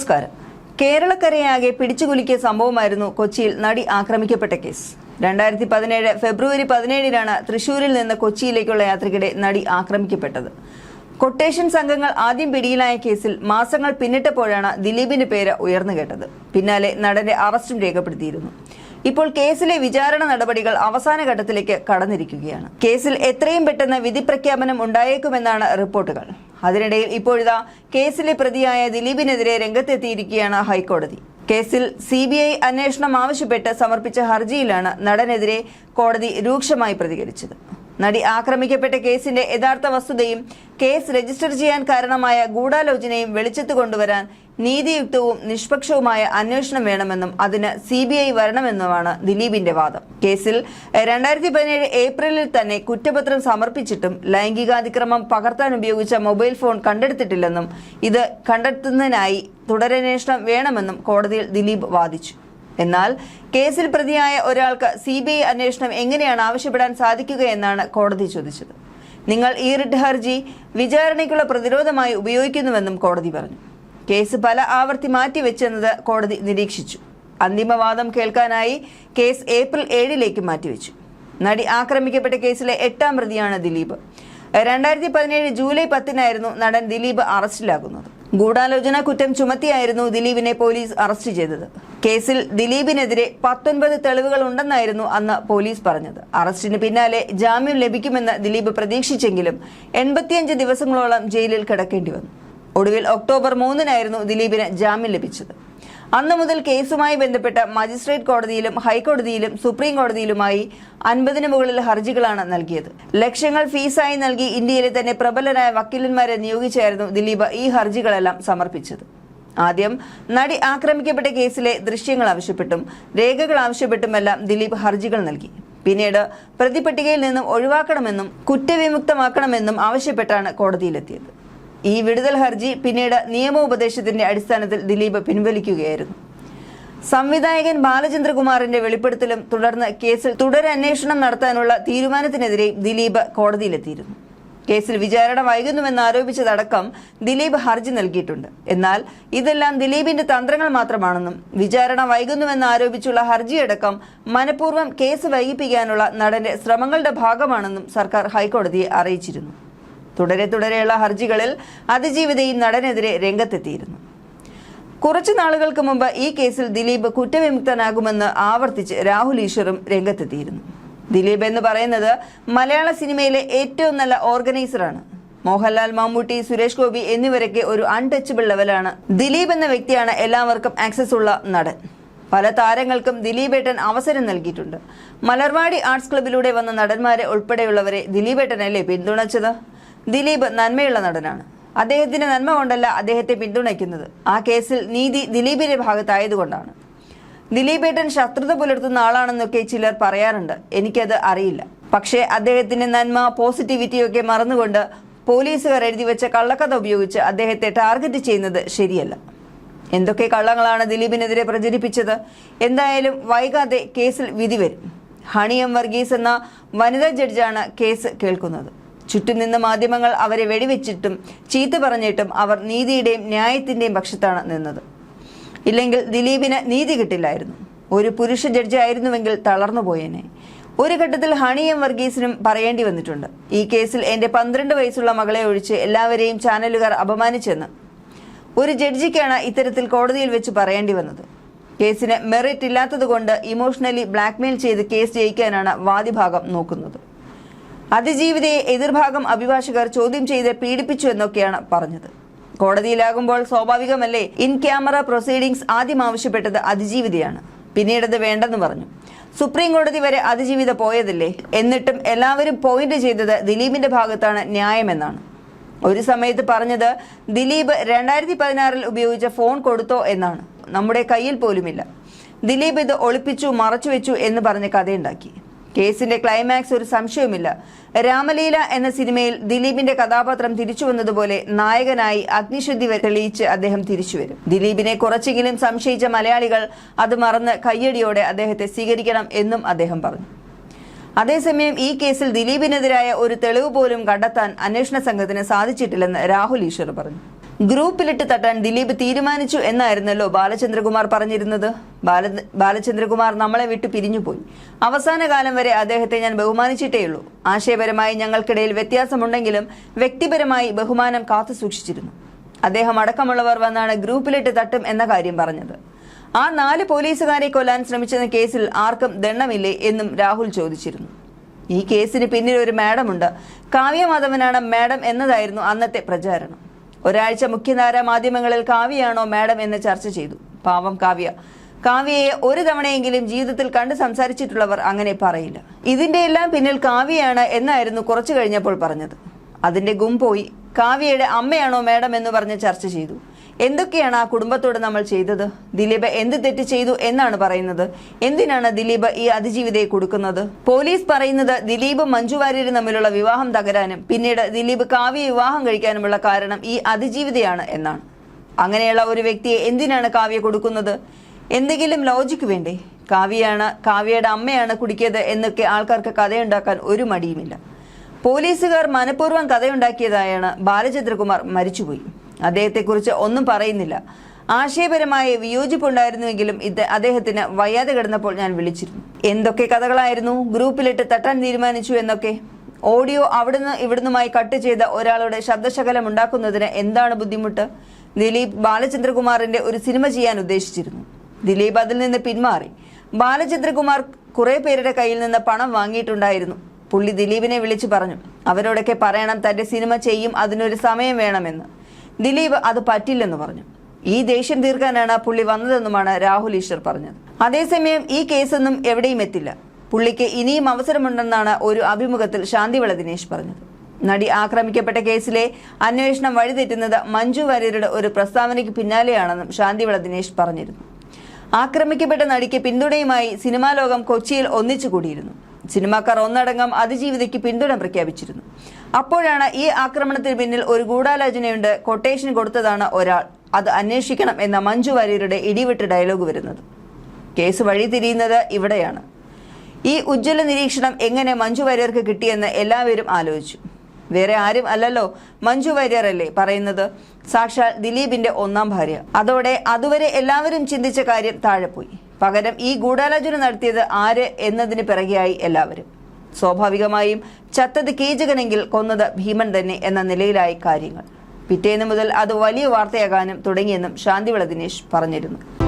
നമസ്കാരം. കേരളക്കരയാകെ പിടിച്ചുകുലുക്കിയ സംഭവമായിരുന്നു കൊച്ചിയിൽ നടി ആക്രമിക്കപ്പെട്ട കേസ്. രണ്ടായിരത്തി പതിനേഴ് ഫെബ്രുവരി പതിനേഴിനാണ് തൃശൂരിൽ നിന്ന് കൊച്ചിയിലേക്കുള്ള യാത്രയ്ക്കിടെ നടി ആക്രമിക്കപ്പെട്ടത്. കൊട്ടേഷൻ സംഘങ്ങൾ ആദ്യം പിടിയിലായ കേസിൽ മാസങ്ങൾ പിന്നിട്ടപ്പോഴാണ് ദിലീപിന്റെ പേര് ഉയർന്നു കേട്ടത്. പിന്നാലെ നടന്റെ അറസ്റ്റും രേഖപ്പെടുത്തിയിരുന്നു. ഇപ്പോൾ കേസിലെ വിചാരണ നടപടികൾ അവസാന ഘട്ടത്തിലേക്ക് കടന്നിരിക്കുകയാണ്. കേസിൽ എത്രയും പെട്ടെന്ന് വിധി പ്രഖ്യാപനം ഉണ്ടായേക്കുമെന്നാണ് റിപ്പോർട്ടുകൾ. അതിനിടയിൽ ഇപ്പോഴിതാ കേസിലെ പ്രതിയായ ദിലീപിനെതിരെ രംഗത്തെത്തിയിരിക്കുകയാണ് ഹൈക്കോടതി. കേസിൽ സി ബി ഐ അന്വേഷണം ആവശ്യപ്പെട്ട് സമർപ്പിച്ച ഹർജിയിലാണ് നടനെതിരെ കോടതി രൂക്ഷമായി പ്രതികരിച്ചത്. നടി ആക്രമിക്കപ്പെട്ട കേസിന്റെ യഥാർത്ഥ വസ്തുതയും കേസ് രജിസ്റ്റർ ചെയ്യാൻ കാരണമായ ഗൂഢാലോചനയും വെളിച്ചത്ത് കൊണ്ടുവരാൻ നീതിയുക്തവും നിഷ്പക്ഷവുമായ അന്വേഷണം വേണമെന്നും അതിന് സി ബി ഐ വരണമെന്നുമാണ് ദിലീപിന്റെ വാദം. കേസിൽ രണ്ടായിരത്തി പതിനേഴ് ഏപ്രിലിൽ തന്നെ കുറ്റപത്രം സമർപ്പിച്ചിട്ടും ലൈംഗികാതിക്രമം പകർത്താൻ ഉപയോഗിച്ച മൊബൈൽ ഫോൺ കണ്ടെടുത്തിട്ടില്ലെന്നും ഇത് കണ്ടെത്തുന്നതിനായി തുടരന്വേഷണം വേണമെന്നും കോടതിയിൽ ദിലീപ് വാദിച്ചു. എന്നാൽ കേസിൽ പ്രതിയായ ഒരാൾക്ക് സി ബി ഐ അന്വേഷണം എങ്ങനെയാണ് ആവശ്യപ്പെടാൻ സാധിക്കുകയെന്നാണ് കോടതി ചോദിച്ചത്. നിങ്ങൾ ഈ റിട്ട് ഹർജി വിചാരണയ്ക്കുള്ള പ്രതിരോധമായി ഉപയോഗിക്കുന്നുവെന്നും കോടതി പറഞ്ഞു. കേസ് പല ആവർത്തി മാറ്റിവെച്ചെന്നത് കോടതി നിരീക്ഷിച്ചു. അന്തിമവാദം കേൾക്കാനായി കേസ് ഏപ്രിൽ ഏഴിലേക്ക് മാറ്റിവെച്ചു നടി ആക്രമിക്കപ്പെട്ട കേസിലെ എട്ടാം പ്രതിയാണ് ദിലീപ്. രണ്ടായിരത്തി പതിനേഴ് ജൂലൈ പത്തിനായിരുന്നു നടൻ ദിലീപ് അറസ്റ്റിലാകുന്നത്. ഗൂഢാലോചന കുറ്റം ചുമത്തിയായിരുന്നു ദിലീപിനെ പോലീസ് അറസ്റ്റ് ചെയ്തത്. കേസിൽ ദിലീപിനെതിരെ പത്തൊൻപത് തെളിവുകൾ ഉണ്ടെന്നായിരുന്നു അന്ന് പോലീസ് പറഞ്ഞത്. അറസ്റ്റിന് പിന്നാലെ ജാമ്യം ലഭിക്കുമെന്ന് ദിലീപ് പ്രതീക്ഷിച്ചെങ്കിലും എൺപത്തിയഞ്ച് ദിവസങ്ങളോളം ജയിലിൽ കിടക്കേണ്ടി വന്നു. ഒടുവിൽ ഒക്ടോബർ മൂന്നിനായിരുന്നു ദിലീപിന് ജാമ്യം ലഭിച്ചത്. അന്നു മുതൽ കേസുമായി ബന്ധപ്പെട്ട് മജിസ്ട്രേറ്റ് കോടതിയിലും ഹൈക്കോടതിയിലും സുപ്രീം കോടതിയിലുമായി അൻപതിന് മുകളിൽ ഹർജികളാണ് നൽകിയത്. ലക്ഷങ്ങൾ ഫീസായി നൽകി ഇന്ത്യയിലെ തന്നെ പ്രബലരായ വക്കീലന്മാരെ നിയോഗിച്ചായിരുന്നു ദിലീപ് ഈ ഹർജികളെല്ലാം സമർപ്പിച്ചത്. ആദ്യം നടി ആക്രമിക്കപ്പെട്ട കേസിലെ ദൃശ്യങ്ങൾ ആവശ്യപ്പെട്ടും രേഖകൾ ആവശ്യപ്പെട്ടുമെല്ലാം ദിലീപ് ഹർജികൾ നൽകി. പിന്നീട് പ്രതിപട്ടികയിൽ നിന്നും ഒഴിവാക്കണമെന്നും കുറ്റവിമുക്തമാക്കണമെന്നും ആവശ്യപ്പെട്ടാണ് കോടതിയിലെത്തിയത്. ഈ വിടുതൽ ഹർജി പിന്നീട് നിയമോപദേശത്തിന്റെ അടിസ്ഥാനത്തിൽ ദിലീപ് പിൻവലിക്കുകയായിരുന്നു. സംവിധായകൻ ബാലചന്ദ്രകുമാറിന്റെ വെളിപ്പെടുത്തലും തുടർന്ന് കേസിൽ തുടരന്വേഷണം നടത്താനുള്ള തീരുമാനത്തിനെതിരെ ദിലീപ് കോടതിയിലെത്തിയിരുന്നു. കേസിൽ വിചാരണ വൈകുന്നുവെന്ന് ആരോപിച്ചതടക്കം ദിലീപ് ഹർജി നൽകിയിട്ടുണ്ട്. എന്നാൽ ഇതെല്ലാം ദിലീപിന്റെ തന്ത്രങ്ങൾ മാത്രമാണെന്നും വിചാരണ വൈകുന്നുവെന്ന് ആരോപിച്ചുള്ള ഹർജിയടക്കം മനഃപൂർവം കേസ് വൈകിപ്പിക്കാനുള്ള നടന്റെ ശ്രമങ്ങളുടെ ഭാഗമാണെന്നും സർക്കാർ ഹൈക്കോടതിയെ അറിയിച്ചിരുന്നു. തുടരെ തുടരെയുള്ള ഹർജികളിൽ അതിജീവിതയും നടനെതിരെ രംഗത്തെത്തിയിരുന്നു. കുറച്ചു നാളുകൾക്ക് മുമ്പ് ഈ കേസിൽ ദിലീപ് കുറ്റവിമുക്തനാകുമെന്ന് ആവർത്തിച്ച് രാഹുൽ ഈശ്വറും രംഗത്തെത്തിയിരുന്നു. ദിലീപ് എന്ന് പറയുന്നത് മലയാള സിനിമയിലെ ഏറ്റവും നല്ല ഓർഗനൈസറാണ്. മോഹൻലാൽ മമ്മൂട്ടി സുരേഷ് ഗോപി എന്നിവരൊക്കെ ഒരു അൺടച്ചബിൾ ലെവലാണ്. ദിലീപ് എന്ന വ്യക്തിയാണ് എല്ലാവർക്കും ആക്സസ് ഉള്ള നടൻ. പല താരങ്ങൾക്കും ദിലീപേട്ടൻ അവസരം നൽകിയിട്ടുണ്ട്. മലർവാടി ആർട്സ് ക്ലബിലൂടെ വന്ന നടന്മാരെ ഉൾപ്പെടെയുള്ളവരെ ദിലീപേട്ടനല്ലേ പിന്തുണച്ചത്? ദിലീപ് നന്മയുള്ള നടനാണ്. അദ്ദേഹത്തിന്റെ നന്മ കൊണ്ടല്ല അദ്ദേഹത്തെ പിന്തുണയ്ക്കുന്നത്. ആ കേസിൽ നീതി ദിലീപിന്റെ ഭാഗത്തായതുകൊണ്ടാണ്. ദിലീപേട്ടൻ ശത്രുത പുലർത്തുന്ന ആളാണെന്നൊക്കെ ചിലർ പറയാറുണ്ട്. എനിക്കത് അറിയില്ല. പക്ഷേ അദ്ദേഹത്തിന്റെ നന്മ പോസിറ്റിവിറ്റിയൊക്കെ മറന്നുകൊണ്ട് പോലീസുകാർ എഴുതി വെച്ച കള്ളക്കഥ ഉപയോഗിച്ച് അദ്ദേഹത്തെ ടാർഗറ്റ് ചെയ്യുന്നത് ശരിയല്ല. എന്തൊക്കെ കള്ളങ്ങളാണ് ദിലീപിനെതിരെ പ്രചരിപ്പിച്ചത്? എന്തായാലും വൈകാതെ കേസിൽ വിധി വരും. ഹണിയം വർഗീസ് എന്ന വനിതാ ജഡ്ജാണ് കേസ് കേൾക്കുന്നത്. ചുറ്റും മാധ്യമങ്ങൾ അവരെ വെടിവെച്ചിട്ടും ചീത്ത പറഞ്ഞിട്ടും അവർ നീതിയുടെയും ന്യായത്തിന്റെയും പക്ഷത്താണ് നിന്നത്. ഇല്ലെങ്കിൽ ദിലീപിന് നീതി കിട്ടില്ലായിരുന്നു. ഒരു പുരുഷ ജഡ്ജി ആയിരുന്നുവെങ്കിൽ തളർന്നു പോയേനെ. ഒരു ഘട്ടത്തിൽ ഹണി എം വർഗീസിനും പറയേണ്ടി വന്നിട്ടുണ്ട്. ഈ കേസിൽ എന്റെ പന്ത്രണ്ട് വയസ്സുള്ള മകളെ ഒഴിച്ച് എല്ലാവരെയും ചാനലുകാർ അപമാനിച്ചെന്ന്. ഒരു ജഡ്ജിക്കാണ് ഇത്തരത്തിൽ കോടതിയിൽ വെച്ച് പറയേണ്ടി വന്നത്. കേസിന് മെറിറ്റ് ഇല്ലാത്തതുകൊണ്ട് ഇമോഷണലി ബ്ലാക്ക്മെയിൽ ചെയ്ത് കേസ് ജയിക്കാനാണ് വാദിഭാഗം നോക്കുന്നത്. അതിജീവിതയെ എതിർഭാഗം അഭിഭാഷകർ ചോദ്യം ചെയ്ത് പീഡിപ്പിച്ചു എന്നൊക്കെയാണ് പറഞ്ഞത്. കോടതിയിലാകുമ്പോൾ സ്വാഭാവികമല്ലേ ഇൻ ക്യാമറ പ്രൊസീഡിംഗ്സ് ആദ്യം ആവശ്യപ്പെട്ടത് അതിജീവിതയാണ്. പിന്നീടത് വേണ്ടെന്ന് പറഞ്ഞു. സുപ്രീം കോടതി വരെ അതിജീവിത പോയതല്ലേ? എന്നിട്ടും എല്ലാവരും പോയിന്റ് ചെയ്തത് ദിലീപിന്റെ ഭാഗത്താണ് ന്യായമെന്നാണ്. ഒരു സമയത്ത് പറഞ്ഞത് ദിലീപ് രണ്ടായിരത്തി പതിനാറിൽ ഉപയോഗിച്ച ഫോൺ കൊടുത്തോ എന്നാണ്. നമ്മുടെ കയ്യിൽ പോലുമില്ല. ദിലീപ് ഇത് ഒളിപ്പിച്ചു മറച്ചു വെച്ചു എന്ന് പറഞ്ഞ് കഥയുണ്ടാക്കി. കേസിന്റെ ക്ലൈമാക്സ് ഒരു സംശയവുമില്ല. രാമലീല എന്ന സിനിമയിൽ ദിലീപിന്റെ കഥാപാത്രം തിരിച്ചു വന്നതുപോലെ നായകനായി അഗ്നിശുദ്ധി തെളിയിച്ച് അദ്ദേഹം തിരിച്ചുവരും ദിലീപിനെ കുറച്ചെങ്കിലും സംശയിച്ച മലയാളികൾ അത് മറന്ന് കയ്യടിയോടെ അദ്ദേഹത്തെ സ്വീകരിക്കണം എന്നും അദ്ദേഹം പറഞ്ഞു. അതേസമയം ഈ കേസിൽ ദിലീപിനെതിരായ ഒരു തെളിവ് പോലും കണ്ടെത്താൻ അന്വേഷണ സംഘത്തിന് സാധിച്ചിട്ടില്ലെന്ന് രാഹുൽ ഈശ്വർ പറഞ്ഞു. ഗ്രൂപ്പിലിട്ട് തട്ടാൻ ദിലീപ് തീരുമാനിച്ചു എന്നായിരുന്നല്ലോ ബാലചന്ദ്രകുമാർ പറഞ്ഞിരുന്നത്. ബാല ബാലചന്ദ്രകുമാർ നമ്മളെ വിട്ടു പിരിഞ്ഞുപോയി. അവസാന കാലം വരെ അദ്ദേഹത്തെ ഞാൻ ബഹുമാനിച്ചിട്ടേയുള്ളൂ. ആശയപരമായി ഞങ്ങൾക്കിടയിൽ വ്യത്യാസമുണ്ടെങ്കിലും വ്യക്തിപരമായി ബഹുമാനം കാത്തു സൂക്ഷിച്ചിരുന്നു. അദ്ദേഹം അടക്കമുള്ളവർ വന്നാണ് ഗ്രൂപ്പിലിട്ട് തട്ടും എന്ന കാര്യം പറഞ്ഞത്. ആ നാല് പോലീസുകാരെ കൊല്ലാൻ ശ്രമിച്ചെന്ന കേസിൽ ആർക്കും ദണ്ണമില്ലേ എന്നും രാഹുൽ ചോദിച്ചിരുന്നു. ഈ കേസിന് പിന്നിൽ ഒരു മാഡമുണ്ട്. കാവ്യമാധവനാണ് മാഡം എന്നതായിരുന്നു അന്നത്തെ പ്രചാരണം. ഒരാഴ്ച മുഖ്യധാര മാധ്യമങ്ങളിൽ കാവ്യയാണോ മാഡം എന്ന് ചർച്ച ചെയ്തു. പാവം കാവ്യ. കാവ്യയെ ഒരു തവണയെങ്കിലും ജീവിതത്തിൽ കണ്ട് സംസാരിച്ചിട്ടുള്ളവർ അങ്ങനെ പറയില്ല. ഇതിന്റെ എല്ലാം പിന്നിൽ കാവ്യയാണ് എന്നായിരുന്നു കുറച്ചു കഴിഞ്ഞപ്പോൾ പറഞ്ഞത്. അതിന്റെ ഗും പോയി. കാവ്യയുടെ അമ്മയാണോ മാഡം എന്ന് പറഞ്ഞ് ചർച്ച ചെയ്തു. എന്തൊക്കെയാണ് ആ കുടുംബത്തോട് നമ്മൾ ചെയ്തത്? ദിലീപ് എന്ത് തെറ്റ് ചെയ്തു എന്നാണ് പറയുന്നത്. എന്തിനാണ് ദിലീപ് ഈ അതിജീവിതയെ കൊടുക്കുന്നത്? പോലീസ് പറയുന്നത് ദിലീപ് മഞ്ജു വാര്യരും തമ്മിലുള്ള വിവാഹം തകരാനും പിന്നീട് ദിലീപ് കാവ്യ വിവാഹം കഴിക്കാനുമുള്ള കാരണം ഈ അതിജീവിതയാണ് എന്നാണ്. അങ്ങനെയുള്ള ഒരു വ്യക്തിയെ എന്തിനാണ് കാവ്യ കൊടുക്കുന്നത്? എന്തെങ്കിലും ലോജിക്ക് വേണ്ടേ? കാവ്യയാണ് കാവ്യയുടെ അമ്മയാണ് കുടിക്കിയത് എന്നൊക്കെ ആൾക്കാർക്ക് കഥയുണ്ടാക്കാൻ ഒരു മടിയുമില്ല. പോലീസുകാർ മനഃപൂർവം കഥയുണ്ടാക്കിയതായാണ് ബാലചന്ദ്രകുമാർ മരിച്ചുപോയി. അദ്ദേഹത്തെക്കുറിച്ച് ഒന്നും പറയുന്നില്ല. ആശയപരമായ വിയോജിപ്പുണ്ടായിരുന്നുവെങ്കിലും ഇത് അദ്ദേഹത്തിന് വയ്യാതെ കിടന്നപ്പോൾ ഞാൻ വിളിച്ചിരുന്നു. എന്തൊക്കെ കഥകളായിരുന്നു? ഗ്രൂപ്പിലിട്ട് തട്ടാൻ തീരുമാനിച്ചു എന്നൊക്കെ. ഓഡിയോ അവിടുന്ന് ഇവിടുന്നുമായി കട്ട് ചെയ്ത ഒരാളുടെ ശബ്ദശകലം ഉണ്ടാക്കുന്നതിന് എന്താണ് ബുദ്ധിമുട്ട്? ദിലീപ് ബാലചന്ദ്രകുമാറിന്റെ ഒരു സിനിമ ചെയ്യാൻ ഉദ്ദേശിച്ചിരുന്നു. ദിലീപ് അതിൽ നിന്ന് പിന്മാറി. ബാലചന്ദ്രകുമാർ കുറെ പേരുടെ കയ്യിൽ നിന്ന് പണം വാങ്ങിയിട്ടുണ്ടായിരുന്നു. പുള്ളി ദിലീപിനെ വിളിച്ചു പറഞ്ഞു അവരോടൊക്കെ പറയണം തന്റെ സിനിമ ചെയ്യും അതിനൊരു സമയം വേണമെന്ന്. ദിലീപ് അത് പറ്റില്ലെന്ന് പറഞ്ഞു. ഈ ദേഷ്യം തീർക്കാനാണ് പുള്ളി വന്നതെന്നുമാണ് രാഹുൽ ഈശ്വർ പറഞ്ഞത്. അതേസമയം ഈ കേസൊന്നും എവിടെയും എത്തില്ല. പുള്ളിക്ക് ഇനിയും അവസരമുണ്ടെന്നാണ് ഒരു അഭിമുഖത്തിൽ ശാന്തിവിള ദിനേശ് പറഞ്ഞത്. നടി ആക്രമിക്കപ്പെട്ട കേസിലെ അന്വേഷണം വഴിതെറ്റുന്നത് മഞ്ജു വാര്യരുടെ ഒരു പ്രസ്താവനയ്ക്ക് പിന്നാലെയാണെന്നും ശാന്തിവിള ദിനേശ് പറഞ്ഞിരുന്നു. ആക്രമിക്കപ്പെട്ട നടിക്ക് പിന്തുണയുമായി സിനിമാ ലോകം കൊച്ചിയിൽ ഒന്നിച്ചു കൂടിയിരുന്നു. സിനിമാക്കാർ ഒന്നടങ്കം അതിജീവിതയ്ക്ക് പിന്തുണ പ്രഖ്യാപിച്ചിരുന്നു. അപ്പോഴാണ് ഈ ആക്രമണത്തിന് പിന്നിൽ ഒരു ഗൂഢാലോചനയുണ്ട്. കൊട്ടേഷൻ കൊടുത്തതാണ് ഒരാൾ. അത് അന്വേഷിക്കണം എന്ന മഞ്ജു വാര്യരുടെ ഇടിവിട്ട് ഡയലോഗ് വരുന്നത്. കേസ് വഴി തിരിയുന്നത് ഇവിടെയാണ്. ഈ ഉജ്ജ്വല നിരീക്ഷണം എങ്ങനെ മഞ്ജു വാര്യർക്ക് കിട്ടിയെന്ന് എല്ലാവരും ആലോചിച്ചു. വേറെ ആരും അല്ലല്ലോ മഞ്ജു വാര്യർ അല്ലേ പറയുന്നത്? സാക്ഷാൽ ദിലീപിന്റെ ഒന്നാം ഭാര്യ. അതോടെ അതുവരെ എല്ലാവരും ചിന്തിച്ച കാര്യം താഴെപ്പോയി. പകരം ഈ ഗൂഢാലോചന നടത്തിയത് ആര് എന്നതിന് പിറകെയായി എല്ലാവരും. സ്വാഭാവികമായും ചത്തത് കീചകനെങ്കിൽ കൊന്നത് ഭീമൻ തന്നെ എന്ന നിലയിലായി കാര്യങ്ങൾ. പിറ്റേന്ന് മുതൽ അത് വലിയ വാർത്തയാകാനും തുടങ്ങിയെന്നും ശാന്തിവിള ദിനേശ് പറഞ്ഞിരുന്നു.